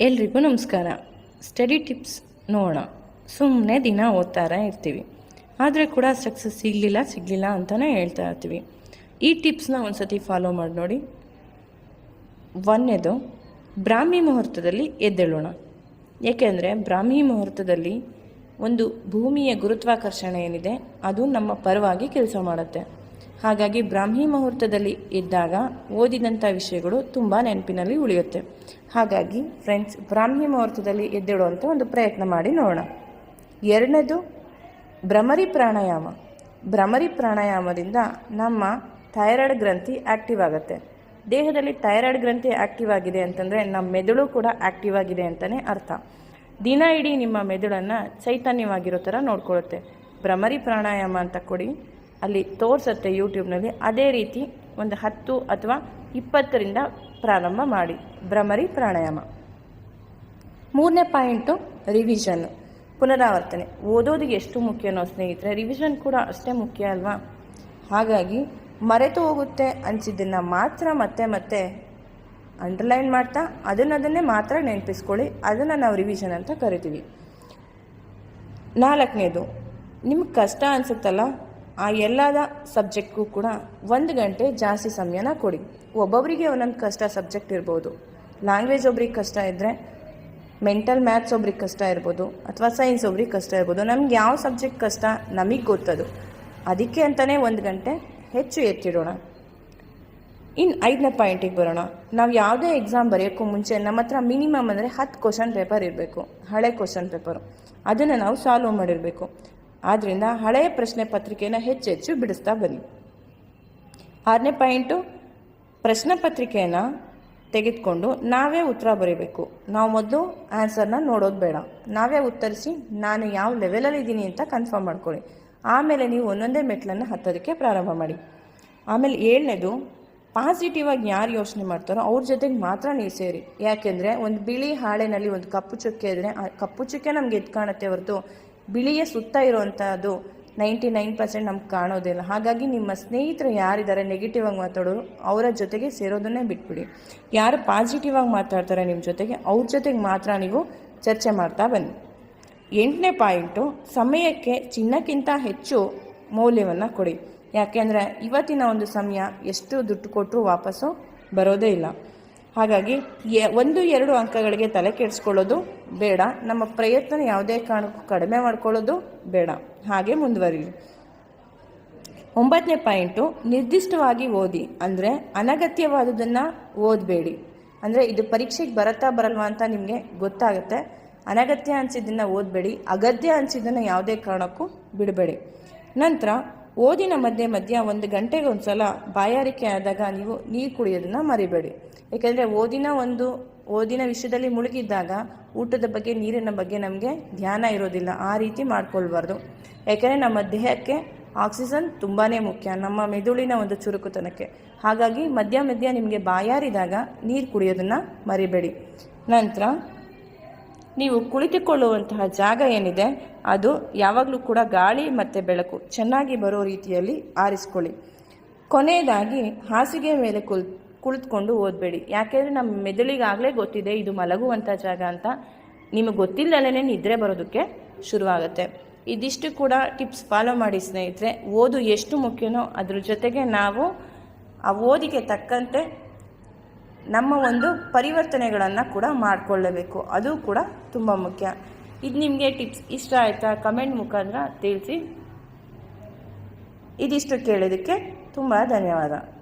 ಎಲ್ರಿಗೂ ನಮಸ್ಕಾರ. Study tips ನೋಡೋಣ. ಸುಮ್ಮನೆ ದಿನ ಓದ್ತಾರ ಇರ್ತೀವಿ. ಆದರೆ ಕೂಡ ಸಕ್ಸಸ್ ಸಿಗಲಿಲ್ಲ ಸಿಗಲಿಲ್ಲ ಅಂತಲೇ ಹೇಳ್ತಾ ಇರ್ತೀವಿ. ಈ ಟಿಪ್ಸ್ನ ಒಂದು ಸತಿ ಫಾಲೋ ಮಾಡಿ ನೋಡಿ. ಒಂದನೇದು, ಬ್ರಾಹ್ಮಿ ಮುಹೂರ್ತದಲ್ಲಿ ಎದ್ದೇಳೋಣ. ಏಕೆಂದರೆ ಬ್ರಾಹ್ಮಿ ಮುಹೂರ್ತದಲ್ಲಿ ಒಂದು ಭೂಮಿಯ ಗುರುತ್ವಾಕರ್ಷಣೆ ಏನಿದೆ, ಅದು ನಮ್ಮ ಪರವಾಗಿ ಕೆಲಸ ಮಾಡುತ್ತೆ. ಹಾಗಾಗಿ ಬ್ರಾಹ್ಮಿ ಮುಹೂರ್ತದಲ್ಲಿ ಇದ್ದಾಗ ಓದಿದಂಥ ವಿಷಯಗಳು ತುಂಬ ನೆನಪಿನಲ್ಲಿ ಉಳಿಯುತ್ತೆ. ಹಾಗಾಗಿ ಫ್ರೆಂಡ್ಸ್ ಬ್ರಾಹ್ಮಿ ಮುಹೂರ್ತದಲ್ಲಿ ಎದ್ದಿಡುವಂಥ ಒಂದು ಪ್ರಯತ್ನ ಮಾಡಿ ನೋಡೋಣ. ಎರಡನೇದು, ಭ್ರಮರಿ ಪ್ರಾಣಾಯಾಮ. ಭ್ರಮರಿ ಪ್ರಾಣಾಯಾಮದಿಂದ ನಮ್ಮ ಥೈರಾಯ್ಡ್ ಗ್ರಂಥಿ ಆ್ಯಕ್ಟಿವ್ ಆಗುತ್ತೆ. ದೇಹದಲ್ಲಿ ಥೈರಾಯ್ಡ್ ಗ್ರಂಥಿ ಆ್ಯಕ್ಟಿವ್ ಆಗಿದೆ ಅಂತಂದರೆ ನಮ್ಮ ಮೆದುಳು ಕೂಡ ಆ್ಯಕ್ಟಿವ್ ಆಗಿದೆ ಅಂತಲೇ ಅರ್ಥ. ದಿನ ಇಡೀ ನಿಮ್ಮ ಮೆದುಳನ್ನು ಚೈತನ್ಯವಾಗಿರೋ ಥರ ನೋಡ್ಕೊಳ್ಳುತ್ತೆ. ಭ್ರಮರಿ ಪ್ರಾಣಾಯಾಮ ಅಂತ ಕೊಡಿ. ಅಲ್ಲಿ ತೋರಿಸುತ್ತೆ ಯೂಟ್ಯೂಬ್ನಲ್ಲಿ ಅದೇ ರೀತಿ ಒಂದು ಹತ್ತು ಅಥವಾ ಇಪ್ಪತ್ತರಿಂದ ಪ್ರಾರಂಭ ಮಾಡಿ. ಭ್ರಮರಿ ಪ್ರಾಣಾಯಾಮ. ಮೂರನೇ ಪಾಯಿಂಟು ರಿವಿಷನ್ ಪುನರಾವರ್ತನೆ. ಓದೋದು ಎಷ್ಟು ಮುಖ್ಯನೋ ಸ್ನೇಹಿತರೆ ರಿವಿಷನ್ ಕೂಡ ಅಷ್ಟೇ ಮುಖ್ಯ ಅಲ್ವಾ? ಹಾಗಾಗಿ, ಮರೆತು ಹೋಗುತ್ತೆ ಅನಿಸಿದ್ದನ್ನು ಮಾತ್ರ ಮತ್ತೆ ಮತ್ತೆ ಅಂಡರ್ಲೈನ್ ಮಾಡ್ತಾ, ಅದನ್ನದನ್ನೇ ಮಾತ್ರ ನೆನಪಿಸ್ಕೊಳ್ಳಿ, ಅದನ್ನು ನಾವು ರಿವಿಷನ್ ಅಂತ ಕರಿತೀವಿ. ನಾಲ್ಕನೇದು, ನಿಮ್ಗೆ ಕಷ್ಟ ಅನಿಸುತ್ತಲ್ಲ ಆ ಎಲ್ಲದ ಸಬ್ಜೆಕ್ಟ್ಗೂ ಕೂಡ ಒಂದು ಗಂಟೆ ಜಾಸ್ತಿ ಸಮಯನ ಕೊಡಿ. ಒಬ್ಬೊಬ್ಬರಿಗೆ ಒಂದೊಂದು ಕಷ್ಟ ಸಬ್ಜೆಕ್ಟ್ ಇರ್ಬೋದು. ಲ್ಯಾಂಗ್ವೇಜ್ ಒಬ್ರಿಗೆ ಕಷ್ಟ ಇದ್ದರೆ ಮೆಂಟಲ್ ಮ್ಯಾಥ್ಸ್ ಒಬ್ರಿಗೆ ಕಷ್ಟ ಇರ್ಬೋದು, ಅಥವಾ ಸೈನ್ಸ್ ಒಬ್ರಿಗೆ ಕಷ್ಟ ಇರ್ಬೋದು. ನಮ್ಗೆ ಯಾವ ಸಬ್ಜೆಕ್ಟ್ ಕಷ್ಟ ನಮಗೆ ಗೊತ್ತದು. ಅದಕ್ಕೆ ಅಂತಲೇ ಒಂದು ಗಂಟೆ ಹೆಚ್ಚು ಎತ್ತಿಡೋಣ. ಇನ್ನು ಐದನೇ ಪಾಯಿಂಟಿಗೆ ಬರೋಣ. ನಾವು ಯಾವುದೇ ಎಕ್ಸಾಮ್ ಬರೆಯೋಕ್ಕೂ ಮುಂಚೆ ನಮ್ಮ ಹತ್ರ ಮಿನಿಮಮ್ ಅಂದರೆ ಹತ್ತು ಕ್ವಶನ್ ಪೇಪರ್ ಇರಬೇಕು. ಹಳೆ ಕ್ವಶನ್ ಪೇಪರು. ಅದನ್ನು ನಾವು ಸಾಲ್ವ್ ಮಾಡಿರಬೇಕು. ಆದ್ದರಿಂದ ಹಳೆಯ ಪ್ರಶ್ನೆ ಪತ್ರಿಕೆಯನ್ನು ಹೆಚ್ಚು ಹೆಚ್ಚು ಬಿಡಿಸ್ತಾ ಬನ್ನಿ. ಆರನೇ ಪಾಯಿಂಟು ಪ್ರಶ್ನೆ ಪತ್ರಿಕೆಯನ್ನು ತೆಗೆದುಕೊಂಡು ನಾವೇ ಉತ್ತರ ಬರೀಬೇಕು. ನಾವು ಮೊದಲು ಆನ್ಸರ್ನ ನೋಡೋದು ಬೇಡ. ನಾವೇ ಉತ್ತರಿಸಿ, ನಾನು ಯಾವ ಲೆವೆಲಲ್ಲಿ ಇದ್ದೀನಿ ಅಂತ ಕನ್ಫರ್ಮ್ ಮಾಡ್ಕೊಳ್ಳಿ. ಆಮೇಲೆ ನೀವು ಒಂದೊಂದೇ ಮೆಟ್ಲನ್ನು ಹತ್ತೋದಕ್ಕೆ ಪ್ರಾರಂಭ ಮಾಡಿ. ಆಮೇಲೆ ಏಳನೇದು ಪಾಸಿಟಿವ್ ಆಗಿ ಯಾರು ಯೋಚನೆ ಮಾಡ್ತಾರೋ ಅವ್ರ ಜೊತೆಗೆ ಮಾತ್ರ ನೀವು ಸೇರಿ. ಯಾಕೆಂದರೆ ಒಂದು ಬಿಳಿ ಹಾಳೆನಲ್ಲಿ ಒಂದು ಕಪ್ಪು ಚುಕ್ಕೆ ಇದ್ದರೆ ಆ ಕಪ್ಪು ಚುಕ್ಕೆ ನಮ್ಗೆ ಎದ್ದು ಕಾಣುತ್ತೆ ಹೊರತು ಬಿಳಿಯ ಸುತ್ತ ಇರುವಂಥದ್ದು ನೈಂಟಿ ನೈನ್ ಪರ್ಸೆಂಟ್ ನಮ್ಗೆ ಕಾಣೋದಿಲ್ಲ ಹಾಗಾಗಿ ನಿಮ್ಮ ಸ್ನೇಹಿತರು ಯಾರಿದ್ದಾರೆ ನೆಗೆಟಿವ್ ಆಗಿ ಮಾತಾಡೋರು ಅವರ ಜೊತೆಗೆ ಸೇರೋದನ್ನೇ ಬಿಟ್ಬಿಡಿ. ಯಾರು ಪಾಸಿಟಿವ್ ಆಗಿ ಮಾತಾಡ್ತಾರೆ ನಿಮ್ಮ ಜೊತೆಗೆ, ಅವ್ರ ಜೊತೆಗೆ ಮಾತ್ರ ನೀವು ಚರ್ಚೆ ಮಾಡ್ತಾ ಬನ್ನಿ. ಎಂಟನೇ ಪಾಯಿಂಟು ಸಮಯಕ್ಕೆ ಚಿನ್ನಕ್ಕಿಂತ ಹೆಚ್ಚು ಮೌಲ್ಯವನ್ನು ಕೊಡಿ. ಯಾಕೆಂದರೆ ಇವತ್ತಿನ ಒಂದು ಸಮಯ ಎಷ್ಟು ದುಡ್ಡು ಕೊಟ್ಟರು ವಾಪಸ್ಸು ಬರೋದೇ ಇಲ್ಲ. ಹಾಗಾಗಿ ಒಂದು, ಎರಡು ಅಂಕಗಳಿಗೆ ತಲೆ ಕೆಡಿಸ್ಕೊಳ್ಳೋದು ಬೇಡ. ನಮ್ಮ ಪ್ರಯತ್ನ ಯಾವುದೇ ಕಾರಣಕ್ಕೂ ಕಡಿಮೆ ಮಾಡ್ಕೊಳ್ಳೋದು ಬೇಡ. ಹಾಗೆ ಮುಂದುವರಿಲಿ. ಒಂಬತ್ತನೇ ಪಾಯಿಂಟು, ನಿರ್ದಿಷ್ಟವಾಗಿ ಓದಿ. ಅಂದರೆ ಅನಗತ್ಯವಾದದನ್ನು ಓದಬೇಡಿ. ಅಂದರೆ ಇದು ಪರೀಕ್ಷೆಗೆ ಬರತ್ತಾ ಬರಲ್ವಾ ಅಂತ ನಿಮಗೆ ಗೊತ್ತಾಗುತ್ತೆ. ಅನಗತ್ಯ ಅನಿಸಿದ್ದನ್ನು ಓದಬೇಡಿ. ಅಗತ್ಯ ಅನಿಸಿದ್ದನ್ನು ಯಾವುದೇ ಕಾರಣಕ್ಕೂ ಬಿಡಬೇಡಿ. ನಂತರ ಓದಿನ ಮಧ್ಯೆ ಮಧ್ಯ ಒಂದು ಗಂಟೆಗೆ ಒಂದು ಸಲ ಬಾಯಾರಿಕೆ ಆದಾಗ ನೀವು ನೀರು ಕುಡಿಯೋದನ್ನು ಮರಿಬೇಡಿ. ಏಕೆಂದರೆ ಓದಿನ ಒಂದು, ಓದಿನ ವಿಷಯದಲ್ಲಿ ಮುಳುಗಿದ್ದಾಗ ಊಟದ ಬಗ್ಗೆ, ನೀರಿನ ಬಗ್ಗೆ ನಮಗೆ ಧ್ಯಾನ ಇರೋದಿಲ್ಲ. ಆ ರೀತಿ ಮಾಡ್ಕೊಳ್ಬಾರ್ದು. ಯಾಕೆಂದರೆ ನಮ್ಮ ದೇಹಕ್ಕೆ ಆಕ್ಸಿಜನ್ ತುಂಬಾ ಮುಖ್ಯ. ನಮ್ಮ ಮೆದುಳಿನ ಒಂದು ಚುರುಕುತನಕ್ಕೆ. ಹಾಗಾಗಿ ಮಧ್ಯ ಮಧ್ಯ ನಿಮಗೆ ಬಾಯಾರಿದಾಗ ನೀರು ಕುಡಿಯೋದನ್ನು ಮರಿಬೇಡಿ. ನಂತರ ನೀವು ಕುಳಿತುಕೊಳ್ಳುವಂತಹ ಜಾಗ ಏನಿದೆ, ಅದು ಯಾವಾಗಲೂ ಕೂಡ ಗಾಳಿ ಮತ್ತು ಬೆಳಕು. ಚೆನ್ನಾಗಿ ಬರೋ ರೀತಿಯಲ್ಲಿ ಆರಿಸ್ಕೊಳ್ಳಿ. ಕೊನೆಯದಾಗಿ ಹಾಸಿಗೆ ಮೇಲೆ ಕುಲ್, ಕುಳಿತುಕೊಂಡು ಓದಬೇಡಿ. ಯಾಕೆಂದರೆ ನಮ್ಮ ಮೆದುಳಿಗಾಗಲೇ ಗೊತ್ತಿದೆ, ಇದು ಮಲಗುವಂಥ ಜಾಗ ಅಂತ. ನಿಮಗೆ ಗೊತ್ತಿಲ್ಲದೇ ನಿದ್ರೆ ಬರೋದಕ್ಕೆ ಶುರುವಾಗುತ್ತೆ. ಇದಿಷ್ಟು ಕೂಡ ಟಿಪ್ಸ್ ಫಾಲೋ ಮಾಡಿ ಸ್ನೇಹಿತರೆ. ಓದು ಎಷ್ಟು ಮುಖ್ಯನೋ ಅದ್ರ ಜೊತೆಗೆ ನಾವು ಆ ಓದಿಗೆ ತಕ್ಕಂತೆ ನಮ್ಮ ಒಂದು ಪರಿವರ್ತನೆಗಳನ್ನು ಕೂಡ ಮಾಡಿಕೊಳ್ಳಬೇಕು. ಅದು ಕೂಡ ತುಂಬ ಮುಖ್ಯ. ಇದು ನಿಮಗೆ ಟಿಪ್ಸ್ ಇಷ್ಟ ಆಯಿತಾ? ಕಮೆಂಟ್ ಮುಖಾಂತರ ತಿಳಿಸಿ. ಇದಿಷ್ಟು ಕೇಳೋದಕ್ಕೆ ತುಂಬ ಧನ್ಯವಾದ.